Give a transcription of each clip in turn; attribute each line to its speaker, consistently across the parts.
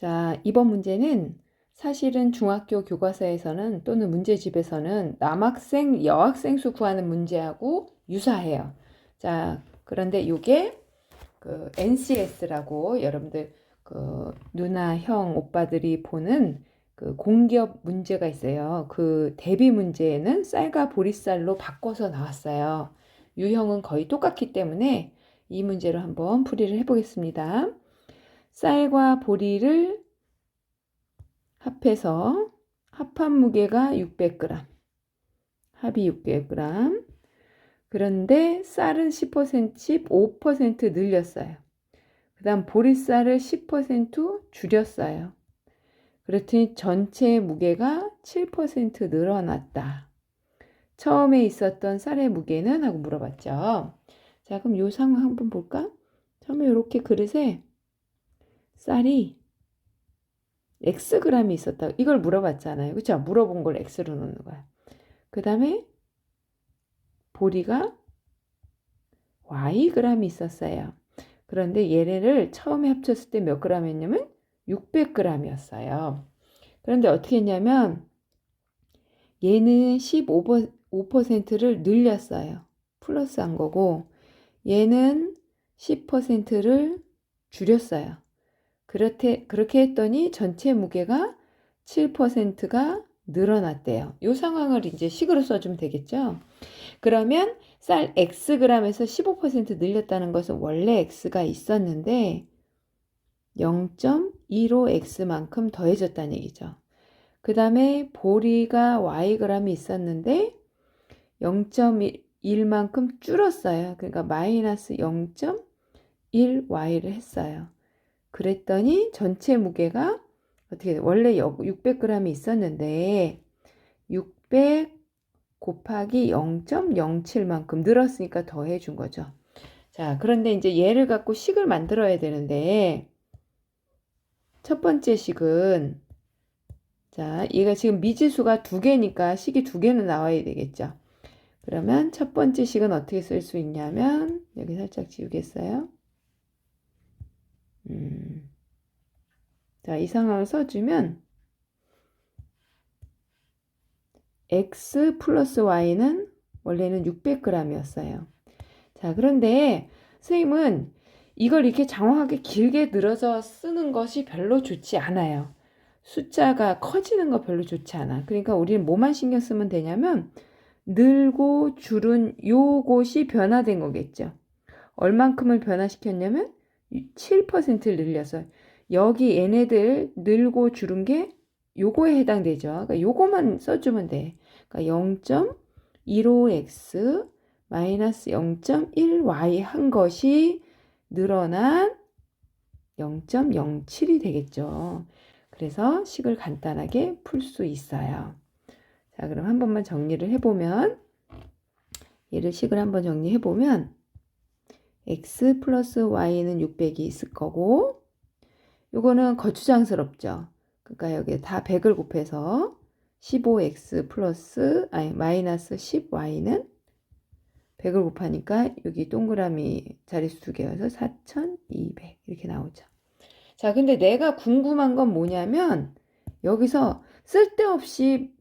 Speaker 1: 자, 이번 문제는 사실은 중학교 교과서에서는 또는 문제집에서는 남학생, 여학생 수 구하는 문제하고 유사해요. 자, 그런데 이게 그 NCS라고 여러분들 그 누나, 형, 오빠들이 보는 그 공기업 문제가 있어요. 그 대비 문제에는 쌀과 보리쌀로 바꿔서 나왔어요. 유형은 거의 똑같기 때문에 이 문제로 한번 풀이를 해보겠습니다. 쌀과 보리를 합해서 합한 무게가 600g, 합이 600g. 그런데 쌀은 10%, 5% 늘렸어요. 그 다음 보리쌀을 10% 줄였어요. 그렇더니 전체 무게가 7% 늘어났다. 처음에 있었던 쌀의 무게는? 하고 물어봤죠. 자, 그럼 요 상황 한번 볼까? 처음에 이렇게 그릇에 쌀이 Xg이 있었다. 이걸 물어봤잖아요. 그쵸? 물어본 걸 X로 넣는 거야. 그 다음에 보리가 Yg이 있었어요. 그런데 얘네를 처음에 합쳤을 때 몇 g이었냐면 600g이었어요. 그런데 어떻게 했냐면 얘는 15%를 늘렸어요. 플러스 한 거고 얘는 10%를 줄였어요. 그렇게, 그렇게 했더니 전체 무게가 7%가 늘어났대요. 이 상황을 이제 식으로 써주면 되겠죠. 그러면 쌀 Xg에서 15% 늘렸다는 것은 원래 X가 있었는데 0.15X만큼 더해졌다는 얘기죠. 그 다음에 보리가 Yg이 있었는데 0.1만큼 줄었어요. 그러니까 마이너스 0.1Y를 했어요. 그랬더니 전체 무게가 어떻게 돼? 원래 600g이 있었는데 600 곱하기 0.07만큼 늘었으니까 더해 준 거죠. 자, 그런데 이제 얘를 갖고 식을 만들어야 되는데 첫 번째 식은 자, 얘가 지금 미지수가 두 개니까 식이 두 개는 나와야 되겠죠. 그러면 첫 번째 식은 어떻게 쓸 수 있냐면 여기 살짝 지우겠어요. 음. 자, 이 상황을 써주면 x 플러스 y는 원래는 600g이었어요. 자, 그런데 선생님은 이걸 이렇게 장황하게 길게 늘어서 쓰는 것이 별로 좋지 않아요. 숫자가 커지는 거 별로 좋지 않아. 그러니까 우리는 뭐만 신경 쓰면 되냐면 늘고 줄은 요것이 변화된 거겠죠. 얼만큼을 변화시켰냐면 7%를 늘려서 여기 얘네들 늘고 줄은 게 요거에 해당되죠. 그러니까 요거만 써주면 돼. 그러니까 0.15x 마이너스 0.1y 한 것이 늘어난 0.07이 되겠죠. 그래서 식을 간단하게 풀 수 있어요. 자, 그럼 한 번만 정리를 해보면 얘를 식을 한번 정리해보면 x 플러스 y는 600이 있을 거고 요거는 거추장스럽죠. 그러니까 여기 다 100을 곱해서 15x 플러스 아니 마이너스 10y는 100을 곱하니까 여기 동그라미 자릿수 두 개여서 4200 이렇게 나오죠. 자, 근데 내가 궁금한 건 뭐냐면 여기서 쓸데없이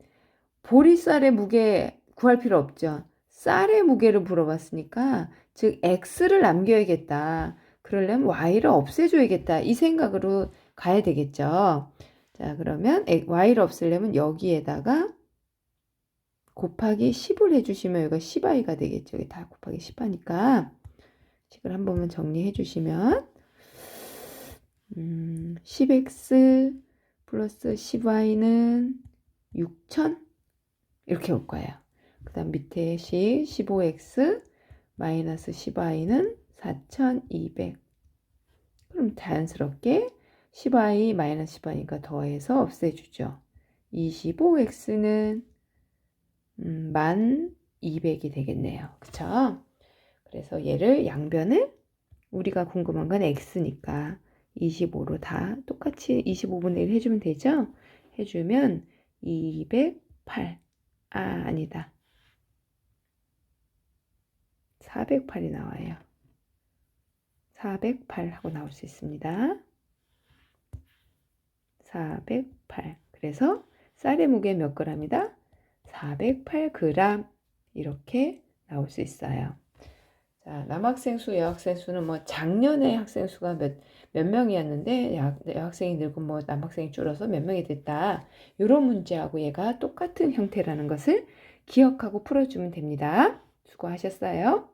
Speaker 1: 보리쌀의 무게 구할 필요 없죠. 쌀의 무게를 물어봤으니까 즉 x를 남겨야겠다. 그러려면 y를 없애줘야겠다. 이 생각으로 가야 되겠죠. 자, 그러면 y를 없애려면 여기에다가 곱하기 10을 해주시면 여기가 10i가 되겠죠. 여기 다 곱하기 10하니까 식을 한 번만 정리해 주시면 음, 10x 플러스 10y는 6000 이렇게 올 거예요. 그 다음 밑에 식 15x 마이너스 10y는 4200 그럼 자연스럽게 10i 마이너스 10i니까 더해서 없애주죠. 25x는 음, 만 200이 되겠네요. 그쵸? 그래서 얘를 양변을 우리가 궁금한 건 x니까 25로 다 똑같이 25분의 1 해주면 되죠? 해주면 208. 아, 아니다. 408이 나와요. 408 하고 나올 수 있습니다. 408. 그래서 쌀의 무게 몇 g이다? 408g 이렇게 나올 수 있어요. 자, 남학생 수, 여학생 수는 뭐 작년에 학생 수가 몇, 몇 명이었는데 여- 여학생이 늘고 뭐 남학생이 줄어서 몇 명이 됐다. 이런 문제하고 얘가 똑같은 형태라는 것을 기억하고 풀어주면 됩니다. 수고하셨어요.